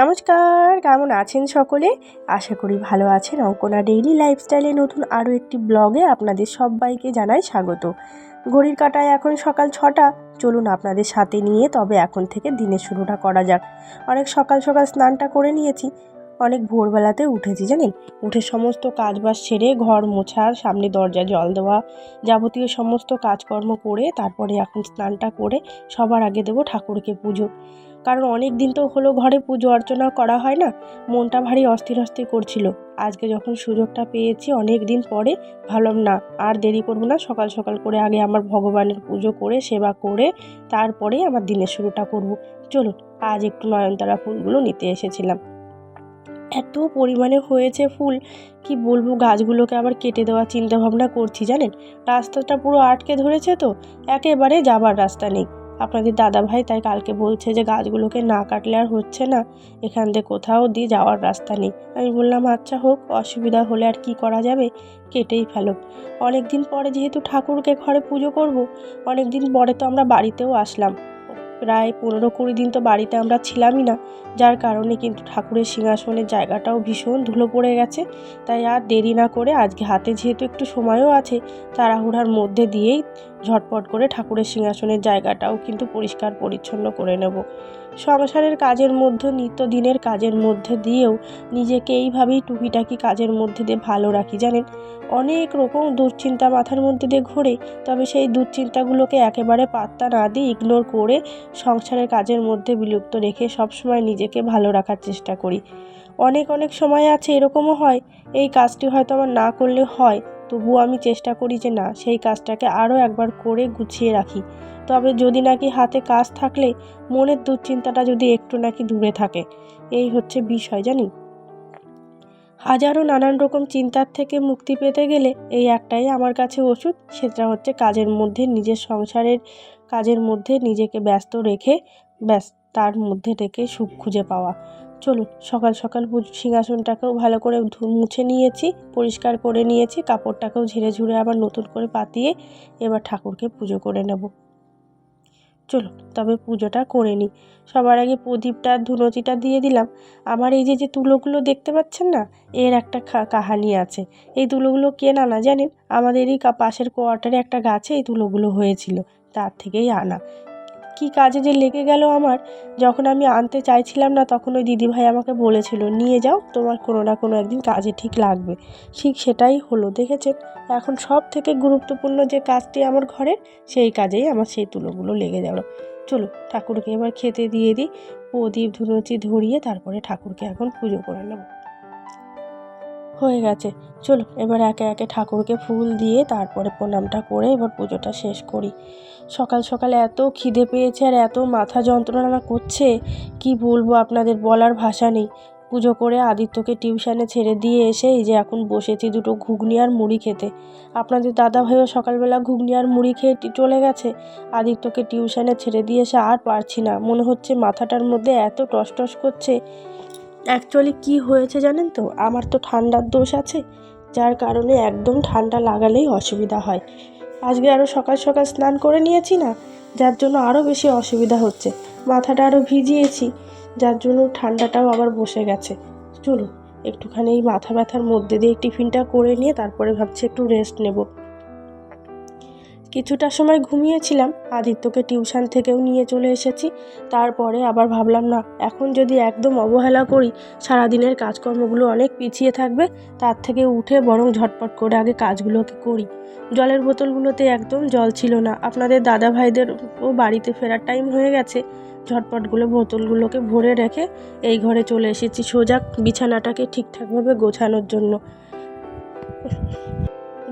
নমস্কার, কেমন আছেন সকলে? আশা করি ভালো আছেন। অঙ্কনা ডেইলি লাইফস্টাইলে নতুন আরও একটি ব্লগে আপনাদের সবাইকে জানাই স্বাগত। ঘড়ির কাটায় এখন সকাল ছটা। চলুন আপনাদের সাথে নিয়ে তবে এখন থেকে দিনের শুরুটা করা যাক। অনেক সকাল সকাল স্নানটা করে নিয়েছি। অনেক ভোরবেলাতে উঠেছি, জানেন? উঠে সমস্ত কাজবাজ সেরে ঘর মোছা, সামনে দরজা জল দেওয়া যাবতীয় সমস্ত কাজকর্ম করে তারপরে এখন স্নানটা করে সবার আগে দেবো ঠাকুরকে পুজো। কারণ অনেক দিন তো হলো ঘরে পুজো অর্চনা করা হয় না। মনটা ভারী অস্থির অস্থির করছিল। আজকে যখন সুযোগটা পেয়েছি অনেক দিন পরে ভাবলাম, না, আর দেরি করব না। সকাল সকাল করে আগে আমার ভগবানের পুজো করে, সেবা করে তারপরে আমার দিনের শুরুটা করব। চলুন, আজ একটু নয়নতারা ফুলগুলো নিতে এসেছিলাম। এত পরিমাণে হয়েছে ফুল, কি বলব? গাছগুলোকে আবার কেটে দেওয়ার চিন্তা ভাবনা করছি, জানেন? রাস্তাটা পুরো আটকে ধরেছে তো, একেবারে যাবার রাস্তা নেই। আপনাদের দাদা ভাই তাই কালকে বলছে যে গাছগুলোকে না কাটলে আর হচ্ছে না, এখান থেকে কোথাও দিয়ে যাওয়ার রাস্তা নেই। আমি বললাম আচ্ছা হোক, অসুবিধা হলে আর কি করা যাবে? কেটেই ফেলো। অনেক দিন পরে যেহেতু ঠাকুরকে ঘরে পুজো করব অনেক দিন পরে তো আমরা বাড়িতেও আসলাম। প্রায় পনেরো কুড়ি দিন তো বাড়িতে আমরা ছিলামই না। যার কারণে কিন্তু ঠাকুরের সিংহাসনের জায়গাটাও ভীষণ ধুলো পড়ে গেছে। তাই আর দেরি না করে আজকে হাতে যেহেতু একটু সময়ও আছে, তাড়াহুড়ার মধ্যে দিয়েই ঝটপট করে ঠাকুরের সিংহাসনের জায়গাটাও কিন্তু পরিষ্কার পরিচ্ছন্ন করে নেব। সংসারের কাজের মধ্যে, নিত্যদিনের কাজের মধ্যে দিয়েও নিজেকে এইভাবেই টুকিটাকি কাজের মধ্যে দিয়ে ভালো রাখি, জানেন? অনেক রকম দুশ্চিন্তা মাথার মধ্যে দিয়ে ঘোরে, তবে সেই দুশ্চিন্তাগুলোকে একেবারে পাত্তা না দিয়ে ইগনোর করে সংসারের কাজের মধ্যে বিলুপ্ত রেখে সবসময় নিজেকে ভালো রাখার চেষ্টা করি। অনেক অনেক সময় আছে এরকমও হয়, এই কাজটি হয়তো আমার না করলে হয়, তবুও আমি চেষ্টা করি যে না, সেই কাজটাকে আরও একবার করে গুছিয়ে রাখি। তবে যদি নাকি হাতে কাজ থাকলে মনের দুশ্চিন্তাটা যদি একটু নাকি দূরে থাকে। এই হচ্ছে বিষয়, জানি? হাজারো নানান রকম চিন্তার থেকে মুক্তি পেতে গেলে এই একটাই আমার কাছে ওষুধ, সেটা হচ্ছে কাজের মধ্যে নিজের সংসারের কাজের মধ্যে নিজেকে ব্যস্ত রেখে, ব্যাস, তার মধ্যে থেকে সুখ খুঁজে পাওয়া। চলুন, সকাল সকাল সিংহাসনটাকেও ভালো করে মুছে নিয়েছি, পরিষ্কার করে নিয়েছি, কাপড়টাকেও ঝেড়ে ঝুড়ে আবার নতুন করে পাতিয়ে এবার ঠাকুরকে পুজো করে নেব। চলুন তবে পুজোটা করে নিই। সবার আগে প্রদীপটা, ধুনোচিটা দিয়ে দিলাম। আমার এই যে যে তুলোগুলো দেখতে পাচ্ছেন না, এর একটা কাহানি আছে। এই তুলোগুলো কেনা না জানেন? আমাদেরই পাশের কোয়ার্টারে একটা গাছে এই তুলোগুলো হয়েছিল, তার থেকেই আনা। কি কাজে যে লেগে গেল আমার, যখন আমি আনতে চাইছিলাম না তখন ওই দিদিভাই আমাকে বলেছিল, নিয়ে যাও, তোমার কোনো না কোনো একদিন কাজে ঠিক লাগবে। ঠিক সেটাই হলো, দেখেছেন? এখন সব থেকে গুরুত্বপূর্ণ যে কাজটি আমার ঘরের, সেই কাজেই আমার সেই তুলোগুলো লেগে গেল। চলো, ঠাকুরকে এবার খেতে দিয়ে দিই। প্রদীপ ধুনুচি ধরিয়ে তারপরে ঠাকুরকে এখন পুজো করে নেব। হয়ে গেছে। চলো, এবার একে একে ঠাকুরকে ফুল দিয়ে তারপরে প্রণামটা করে এবার পুজোটা শেষ করি। সকাল সকাল এত খিদে পেয়েছে আর এত মাথা যন্ত্রণা করছে, কি বলব আপনাদের বলার ভাষা নেই। পুজো করে আদিত্যকে টিউশনে ছেড়ে দিয়ে এসে এই যে এখন বসেছি দুটো ঘুগনি আর মুড়ি খেতে। আপনাদের দাদা ভাইও সকালবেলা ঘুগনি আর মুড়ি খেয়ে চলে গেছে। আদিত্যকে টিউশনে ছেড়ে দিয়ে এসে আর পারছি না। মনে হচ্ছে মাথাটার মধ্যে এত টস টস করছে। অ্যাকচুয়ালি কি হয়েছে জানেন তো? আমার তো ঠান্ডার দোষ আছে, যার কারণে একদম ঠান্ডা লাগালেই অসুবিধা হয়। আজকে আরও সকাল সকাল স্নান করে নিয়েছি না, যার জন্য আরও বেশি অসুবিধা হচ্ছে। মাথাটা আরও ভিজিয়েছি, যার জন্য ঠান্ডাটাও আবার বসে গেছে। চলুন, একটুখানি এই মাথা ব্যথার মধ্যে দিয়ে টিফিনটা করে নিয়ে তারপরে ভাবছি একটু রেস্ট নেব। কিছুটা সময় ঘুমিয়েছিলাম। আদিত্যকে টিউশন থেকেও নিয়ে চলে এসেছি। তারপরে আবার ভাবলাম, না, এখন যদি একদম অবহেলা করি, সারাদিনের কাজকর্মগুলো অনেক পিছিয়ে থাকবে। তার থেকে উঠে বরং ঝটপট করে আগে কাজগুলোকে করি। জলের বোতলগুলোতে একদম জল ছিল না। আপনাদের দাদা ভাইদেরও বাড়িতে ফেরার টাইম হয়ে গেছে। ঝটপটগুলো বোতলগুলোকে ভরে রেখে এই ঘরে চলে এসেছি। সোজা বিছানাটাকে ঠিকঠাকভাবে গোছানোর জন্য।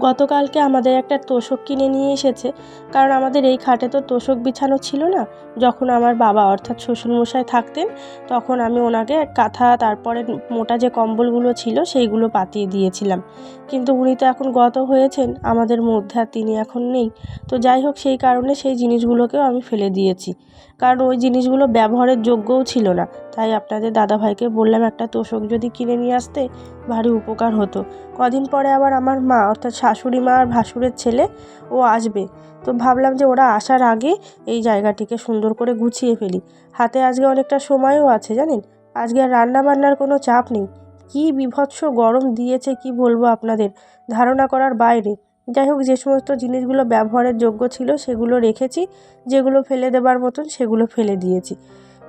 গতকালকে আমাদের একটা তোষক কিনে নিয়ে এসেছে। কারণ আমাদের এই খাটে তো তোষক বিছানো ছিল না। যখন আমার বাবা অর্থাৎ শ্বশুরমশাই থাকতেন, তখন আমি ওনাকে কাঁথা, তারপরে মোটা যে কম্বলগুলো ছিল, সেইগুলো পাতিয়ে দিয়েছিলাম। কিন্তু উনি তো এখন গত হয়েছেন, আমাদের মধ্যে আর তিনি এখন নেই। তো যাই হোক, সেই কারণে সেই জিনিসগুলোকেও আমি ফেলে দিয়েছি। কারণ ওই জিনিসগুলো ব্যবহারের যোগ্যও ছিল না। তাই আপনাদের দাদাভাইকে বললাম, একটা তোষক যদি কিনে নিয়ে আসতে, ভারী উপকার হতো। কদিন পরে আবার আমার মা, অর্থাৎ শাশুড়ি মা আর ভাসুরের ছেলে, ও আসবে। তো ভাবলাম যে ওরা আসার আগে এই জায়গাটিকে সুন্দর করে গুছিয়ে ফেলি। হাতে আজকে অনেকটা সময়ও আছে, জানেন? আজকে আর রান্না বান্নার কোনো চাপ নেই। কী বিভৎস গরম দিয়েছে, কি বলব আপনাদের? ধারণা করার বাইরে। যাই হোক, যে সমস্ত জিনিসগুলো ব্যবহারের যোগ্য ছিল, সেগুলো রেখেছি। যেগুলো ফেলে দেবার মতন, সেগুলো ফেলে দিয়েছি।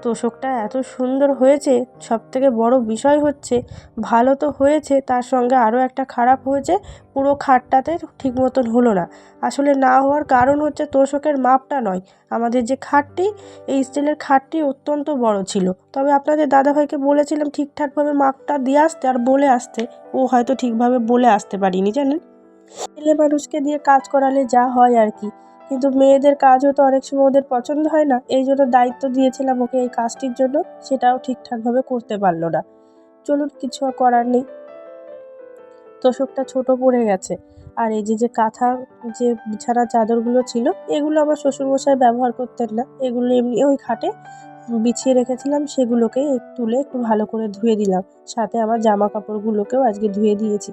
তোষকটা এত সুন্দর হয়েছে সব থেকে বড় বিষয় হচ্ছে ভালো তো হয়েছে, তার সঙ্গে আরও একটা খারাপ হয়েছে, পুরো খাটটাতে ঠিক মতন হলো না। আসলে না হওয়ার কারণ হচ্ছে তোষকের মাপটা নয়। আমাদের যে খাটটি, এই স্টিলের খাটটি অত্যন্ত বড় ছিল। তবে আপনাদের দাদাভাইকে বলেছিলাম ঠিকঠাকভাবে মাপটা দিয়ে আসতে আর বলে আসতে। ও হয়তো ঠিকভাবে বলে আসতে পারিনি, জানেন? ছেলে মানুষকে দিয়ে কাজ করালে যা হয় আর কি। কিন্তু মেয়েদের কাজও তো অনেক সময় ওদের পছন্দ হয় না। এই জন্য দায়িত্ব দিয়েছিলাম ওকে এই কাজটির জন্য। সেটাও ঠিকঠাকভাবে করতে পারল না। চলুন, কিছু করার নেই। তোষকটা ছোট পড়ে গেছে। আর এই যে যে কাঁথা, যে বিছানা চাদরগুলো ছিল, এগুলো আমার শ্বশুরমশাই ব্যবহার করতেন না। এগুলো এমনি ওই খাটে বিছিয়ে রেখেছিলাম। সেগুলোকে তুলে একটু ভালো করে ধুয়ে দিলাম। সাথে আমার জামা কাপড়গুলোকেও আজকে ধুয়ে দিয়েছি।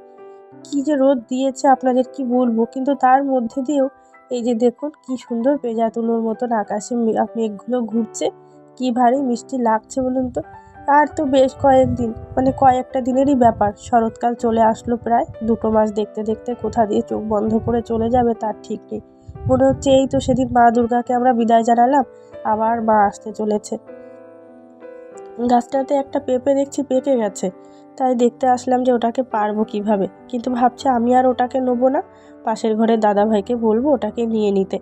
কী যে রোদ দিয়েছে, আপনাদের কি বলব? কিন্তু তার মধ্যে দিয়েও এই যে দেখুন, কি সুন্দর পেঁজা তুলোর মতন আকাশে মেঘগুলো ঘুরছে। কি ভারী মিষ্টি লাগছে বলুন তো। আর তো বেশ কয়েকদিন মানে কয়েকটা দিনেরই ব্যাপার। শরৎকাল চলে আসলো প্রায়। দুটো মাস দেখতে দেখতে কোথা দিয়ে চোখ বন্ধ করে চলে যাবে তার ঠিক নেই। মনে হচ্ছে এই তো সেদিন মা দুর্গাকে আমরা বিদায় জানালাম। আবার মা আসতে চলেছে। গাছটাতে একটা পেঁপে দেখছি পেকে গেছে। তাই দেখতে আসলাম যে ওটাকে পারব কীভাবে। কিন্তু ভাবছি আমি আর ওটাকে নেব না। পাশের ঘরের দাদাভাইকে বলব ওটাকে নিয়ে নিতে।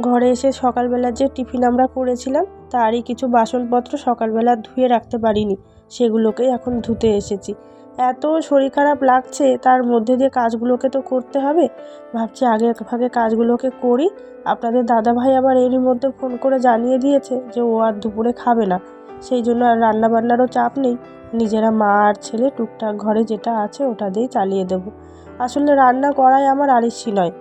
ঘরে এসে সকালবেলা যে টিফিন আমরা করেছিলাম, তারই কিছু বাসনপত্র সকালবেলা ধুয়ে রাখতে পারিনি। সেগুলোকেই এখন ধুতে এসেছি। এত শরীর খারাপ লাগছে, তার মধ্যে দিয়ে কাজগুলোকে তো করতে হবে। ভাবছি আগে ভাগে কাজগুলোকে করি। আপনাদের দাদাভাই আবার এরই মধ্যে ফোন করে জানিয়ে দিয়েছে যে ও আর দুপুরে খাবে না। সেই জন্য আর রান্নাবান্নারও চাপ নেই। নিজেরা মা আর ছেলে টুকটাক ঘরে যেটা আছে ওটা দিয়েই চালিয়ে দেবো। আসলে রান্না করাই আমার আলিস্যি নয়।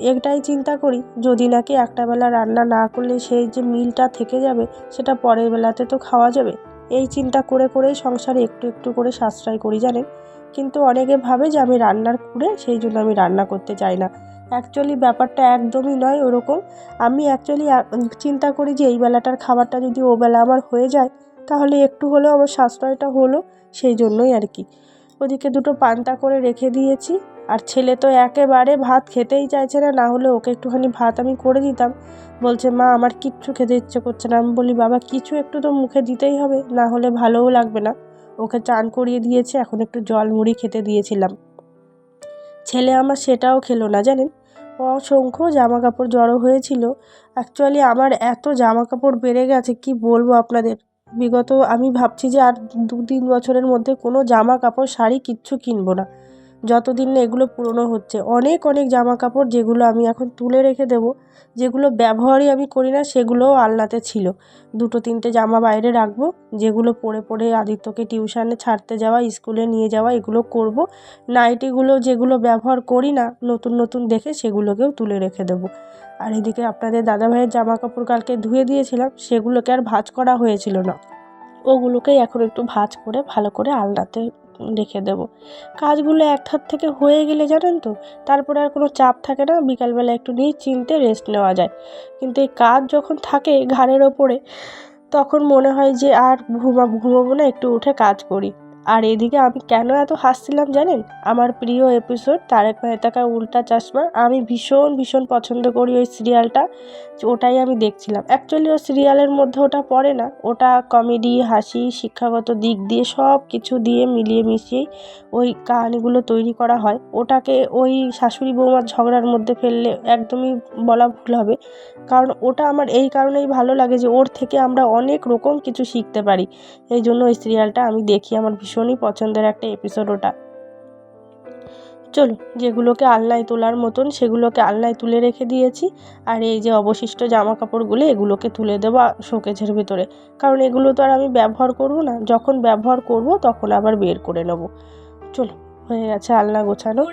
এটাই চিন্তা করি, যদি নাকি একটা বেলা রান্না না করলে সেই যে মিলটা থেকে যাবে, সেটা পরের বেলাতে তো খাওয়া যাবে। এই চিন্তা করে করেই সংসারে একটু একটু করে সাশ্রয় করি, জানেন? কিন্তু অনেকে ভাবে যে আমি রান্নার কুড়ে, সেই জন্য আমি রান্না করতে চাই না। অ্যাকচুয়ালি ব্যাপারটা একদমই নয় ওরকম। আমি অ্যাকচুয়ালি চিন্তা করি যে এই বেলাটার খাবারটা যদি ও বেলা আমার হয়ে যায় তাহলে একটু হলেও আমার সাশ্রয়টা হলো সেই জন্যই আর কি। ওদিকে দুটো পান্তা করে রেখে দিয়েছি। আর ছেলে তো একেবারে ভাত খেতেই চাইছে না না হলে ওকে একটুখানি ভাত আমি করে দিতাম। বলছে, মা, আমার কিচ্ছু খেতে ইচ্ছে করছে না। আমি বলি, বাবা, কিছু একটু তো মুখে দিতেই হবে, না হলে ভালোও লাগবে না। ওকে চান করিয়ে দিয়েছে, এখন একটু জল মুড়ি খেতে দিয়েছিলাম। ছেলে আমার সেটাও খেলো না, জানেন? অসংখ্য জামা কাপড় জড়ো হয়েছিল। অ্যাকচুয়ালি আমার এত জামা কাপড় বেড়ে গেছে, কি বলব আপনাদের? বিগত, আমি ভাবছি যে আর দু তিন বছরের মধ্যে কোনো জামা কাপড়, শাড়ি কিচ্ছু কিনবো না। যতদিন না এগুলো পুরনো হচ্ছে। অনেক অনেক জামা কাপড় যেগুলো আমি এখন তুলে রেখে দেবো, যেগুলো ব্যবহারই আমি করি না, সেগুলোও আলনাতে ছিল। দুটো, তিনটে জামা বাইরে রাখব, যেগুলো পরে পরে আদিত্যকে টিউশানে ছাড়তে যাওয়া, স্কুলে নিয়ে যাওয়া, এগুলো করব। নাইটিগুলো যেগুলো ব্যবহার করি না, নতুন নতুন দেখে সেগুলোকেও তুলে রেখে দেবো। আর এদিকে আপনাদের দাদাভাইয়ের জামা কাপড় কালকে ধুয়ে দিয়েছিলাম, সেগুলোকে আর ভাঁজ করা হয়েছিল না। ওগুলোকেই এখন একটু ভাঁজ করে, ভালো করে আলনাতে রেখে দেব। কাজগুলো এক হাত থেকে হয়ে গেলে জানেন তো, তারপরে আর কোনো চাপ থাকে না, বিকালবেলা একটু নিয়ে চিনতে রেস্ট নেওয়া যায়। কিন্তু এই কাজ যখন থাকে ঘাড়ের ওপরে, তখন মনে হয় যে আর ঘুমা, ঘুমোবো না, একটু উঠে কাজ করি। আর এদিকে আমি কেন এত হাসছিলাম জানেন? আমার প্রিয় এপিসোড তারেক মেহতা কা উল্টা চশমা। আমি ভীষণ ভীষণ পছন্দ করি ওই সিরিয়ালটা ওটাই আমি দেখছিলাম। অ্যাকচুয়ালি ওই সিরিয়ালের মধ্যে ওটা পড়ে না। ওটা কমেডি হাসি, শিক্ষাগত দিক দিয়ে সব কিছু দিয়ে মিলিয়ে মিশিয়েই ওই কাহিনিগুলো তৈরি করা হয়। ওটাকে ওই শাশুড়ি বৌমার ঝগড়ার মধ্যে ফেললে একদমই বলা ভুল হবে। কারণ ওটা আমার এই কারণেই ভালো লাগে যে ওর থেকে আমরা অনেক রকম কিছু শিখতে পারি। এই জন্য ওই সিরিয়ালটা আমি দেখি। আমার ভীষণই পছন্দের একটা এপিসোড ওটা। চলো যেগুলোকে আলনায় তোলার মতন, সেগুলোকে আলনায় তুলে রেখে দিয়েছি। আর এই যে অবশিষ্ট জামা কাপড়গুলো এগুলোকে তুলে দেবো শোকেজের ভিতরে। কারণ এগুলো তো আর আমি ব্যবহার করব না। যখন ব্যবহার করব, তখন আবার বের করে নেব। চলো হয়ে গেছে আলনা গোছানো।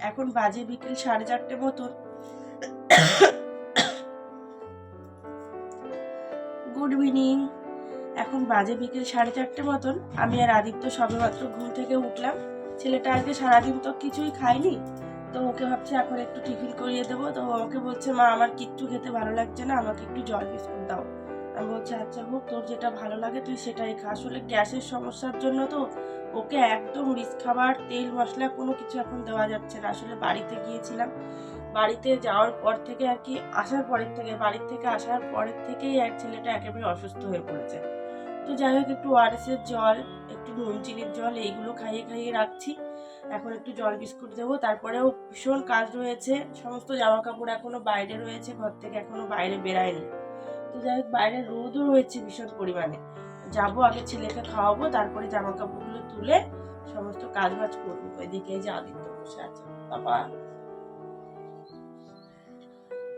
এখন বাজে বিকেল সাড়ে চারটে মতন। গুড ইভিনিং এখন বাজে বিকেল সাড়ে চারটে মতন, আমি আর আদিত্য সবেমাত্র ঘুম থেকে উঠলাম। ছেলেটা আজকে সারাদিন তো কিছুই খায়নি, তো ওকে ভাবছি এখন একটু টিফিন করিয়ে দেবো। তো আমাকে বলছে, মা, আমার কিচ্ছু খেতে ভালো লাগছে না, আমাকে একটু জল বিস্কুট দাও। আমি বলছি আচ্ছা হোক, তোর যেটা ভালো লাগে তুই সেটাই খা। আসলে গ্যাসের সমস্যার জন্য তো ওকে একদম রিচ খাবার, তেল, মশলা কোনো কিছু এখন দেওয়া যাচ্ছে না। আসলে বাড়িতে গিয়েছিলাম, বাড়িতে যাওয়ার পর থেকে আর কি, আসার পরের থেকে, বাড়ির থেকে আসার পরের থেকেই এক ছেলেটা একেবারে অসুস্থ হয়ে পড়েছে। তো যাই হোক, একটু ওআরএসের জল, একটু নুন চিনির জল, এইগুলো খাইয়ে খাইয়ে রাখছি। এখন একটু জল বিস্কুট দেবো। তারপরেও ভীষণ কাজ রয়েছে। সমস্ত জামা কাপড় এখনও বাইরে রয়েছে, ঘর থেকে এখনও বাইরে বেরায়নি। তো যাই হোক, বাইরে রোদও রয়েছে ভীষণ পরিমাণে। যাব আগে ছেলেকে খাওয়াবো, তারপরে জামা কাপড়গুলো তুলে সমস্ত কাজ বাজ করব। এই যে আদিত্য বসে আছে। বাবা।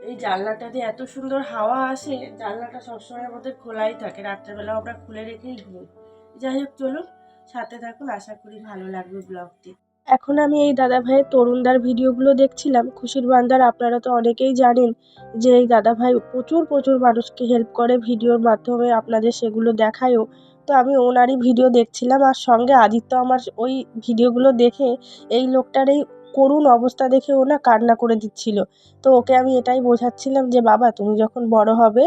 এই জানলাটা দিয়ে এত সুন্দর হাওয়া আসে, জানলাটা সবসময় আমাদের খোলাই থাকে। রাত্রেবেলা আমরা খুলে রেখেই ঘুমোই। যাই হোক, চলুন সাথে থাকুন, আশা করি ভালো লাগবে ব্লগটি। এখন আমি এই দাদা ভাইয়ের তরুণদার ভিডিওগুলো দেখছিলাম। খুশির বান্দার আপনারা তো অনেকেই জানেন যে এই দাদা ভাই প্রচুর প্রচুর মানুষকে হেল্প করে ভিডিওর মাধ্যমে আপনাদের সেগুলো দেখায়ও। তো আমি ওনারই ভিডিও দেখছিলাম আর সঙ্গে আদিত্য আমার ওই ভিডিওগুলো দেখে এই লোকটার এই করুণ অবস্থা দেখে ও না কান্না করে দিচ্ছিল। তো ওকে আমি এটাই বোঝাচ্ছিলাম যে, বাবা, তুমি যখন বড় হবে,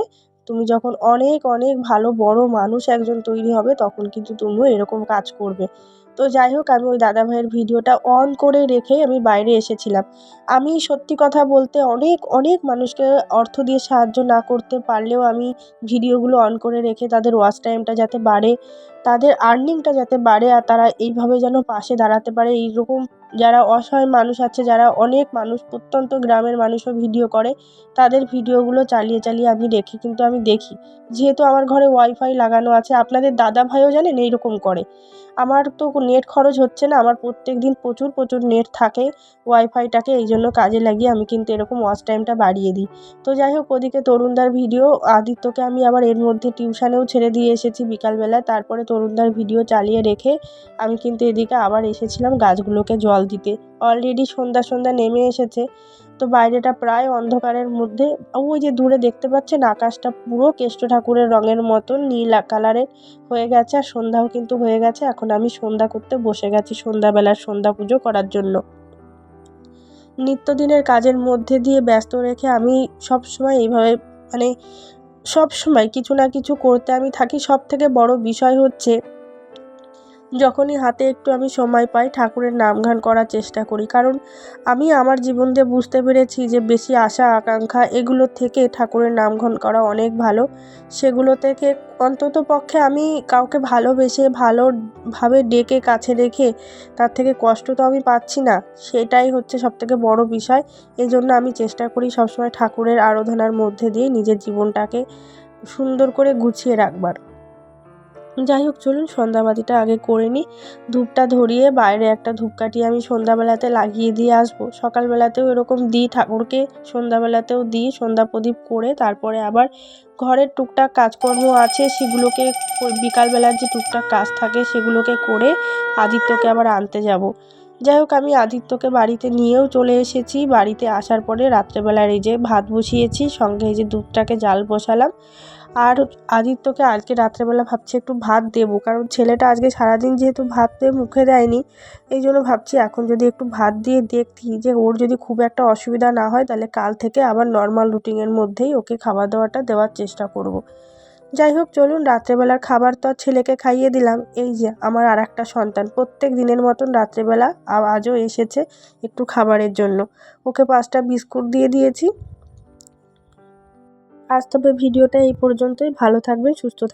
তুমি যখন অনেক অনেক ভালো, বড় মানুষ একজন তৈরি হবে, তখন কিন্তু তুমিও এরকম কাজ করবে। তো যাই হোক, আমি ওই দাদা ভাইয়ের ভিডিওটা অন করে রেখে আমি বাইরে এসেছিলাম। আমি সত্যি কথা বলতে অনেক অনেক মানুষকে অর্থ দিয়ে সাহায্য না করতে পারলেও আমি ভিডিওগুলো অন করে রেখে তাদের ওয়াচ টাইমটা যাতে বাড়ে। তাদের আর্নিংটা যাতে বাড়ে আর তারা এইভাবে যেন পাশে দাঁড়াতে পারে। এইরকম যারা অসহায় মানুষ আছে, যারা অনেক মানুষ প্রত্যন্ত গ্রামের মানুষও ভিডিও করে, তাদের ভিডিওগুলো চালিয়ে চালিয়ে আমি রেখে কিন্তু আমি দেখি। যেহেতু আমার ঘরে ওয়াইফাই লাগানো আছে, আপনাদের দাদা ভাইও জানেন এইরকম করে। আমার তো নেট খরচ হচ্ছে না, আমার প্রত্যেক দিন প্রচুর প্রচুর নেট থাকে ওয়াইফাইটাকে এই জন্য কাজে লাগিয়ে আমি কিন্তু এরকম ওয়াচ টাইমটা বাড়িয়ে দিই। তো যাই হোক, ওদিকে তরুণদার ভিডিও আদিত্যকে আমি আবার এর মধ্যে টিউশানেও ছেড়ে দিয়ে এসেছি বিকালবেলায় তারপরে তরুণদার ভিডিও চালিয়ে রেখে আমি কিন্তু এদিকে আবার এসেছিলাম গাছগুলোকে জল দিতে। অলরেডি সন্ধ্যা সন্ধ্যা নেমে এসেছে। তো বাইরেটা প্রায় অন্ধকারের মধ্যে। ওই যে দূরে দেখতে পাচ্ছেন আকাশটা পুরো কেষ্ট ঠাকুরের রঙের মতন, নীল কালারের হয়ে গেছে আর সন্ধ্যাও কিন্তু হয়ে গেছে। এখন আমি সন্ধ্যা করতে বসে গেছি সন্ধ্যাবেলার সন্ধ্যা পুজো করার জন্য। নিত্যদিনের কাজের মধ্যে দিয়ে ব্যস্ত রেখে আমি সব সময় এইভাবে মানে সব সময় কিছু না কিছু করতে আমি থাকি। সব থেকে বড় বিষয় হচ্ছে যখনই হাতে একটু আমি সময় পাই ঠাকুরের নাম গান করার চেষ্টা করি। কারণ আমি আমার জীবন দিয়ে বুঝতে পেরেছি যে বেশি আশা, আকাঙ্ক্ষা এগুলোর থেকে ঠাকুরের নাম গান করা অনেক ভালো। সেগুলো থেকে অন্তত পক্ষে আমি কাউকে ভালোবেসে ভালোভাবে ডেকে, কাছে রেখে তার থেকে কষ্ট তো আমি পাচ্ছি না। সেটাই হচ্ছে সবথেকে বড় বিষয়। এই জন্য আমি চেষ্টা করি সবসময় ঠাকুরের আরাধনার মধ্যে দিয়ে নিজের জীবনটাকে সুন্দর করে গুছিয়ে রাখবার। যাই হোক, চলুন সন্ধ্যাবাতিটা আগে করে নিই। ধূপটা ধরিয়ে বাইরে একটা ধূপকাঠি আমি সন্ধ্যাবেলাতে লাগিয়ে দিয়ে আসব। সকালবেলাতেও এরকম দিই, ঠাকুরকে সন্ধ্যাবেলাতেও দিই, সন্ধ্যা প্রদীপ করে তারপরে আবার ঘরের টুকটাক কাজকর্ম আছে, সেগুলোকে বিকালবেলার যে টুকটাক কাজ থাকে সেগুলোকে করে আদিত্যকে আবার আনতে যাব। যাই হোক, আমি আদিত্যকে বাড়িতে নিয়েও চলে এসেছি। বাড়িতে আসার পরে রাত্রেবেলার এই যে ভাত বসিয়েছি, সঙ্গে এই যে দুধটাকে জাল বসালাম। আর আদিত্যকে আজকে রাত্রেবেলা ভাবছি একটু ভাত দেবো, কারণ ছেলেটা আজকে সারাদিন যেহেতু ভাত মুখে দেয়নি, এই জন্য ভাবছি এখন যদি একটু ভাত দিয়ে দেখি যে ওর যদি খুব একটা অসুবিধা না হয়, তাহলে কাল থেকে আবার নর্মাল রুটিনের মধ্যেই ওকে খাবার দাওয়াটা দেওয়ার চেষ্টা করব। যাই হোক, চলুন, রাত্রেবেলার খাবার তো ছেলেকে খাইয়ে দিলাম। এই যে, আমার আর একটা সন্তান, প্রত্যেক দিনের মতন রাত্রেবেলা আজও এসেছে একটু খাবারের জন্য। ওকে পাঁচটা বিস্কুট দিয়ে দিয়েছি। আজ তবে ভিডিওটা এই পর্যন্তই। ভালো থাকবেন সুস্থ থাকবেন।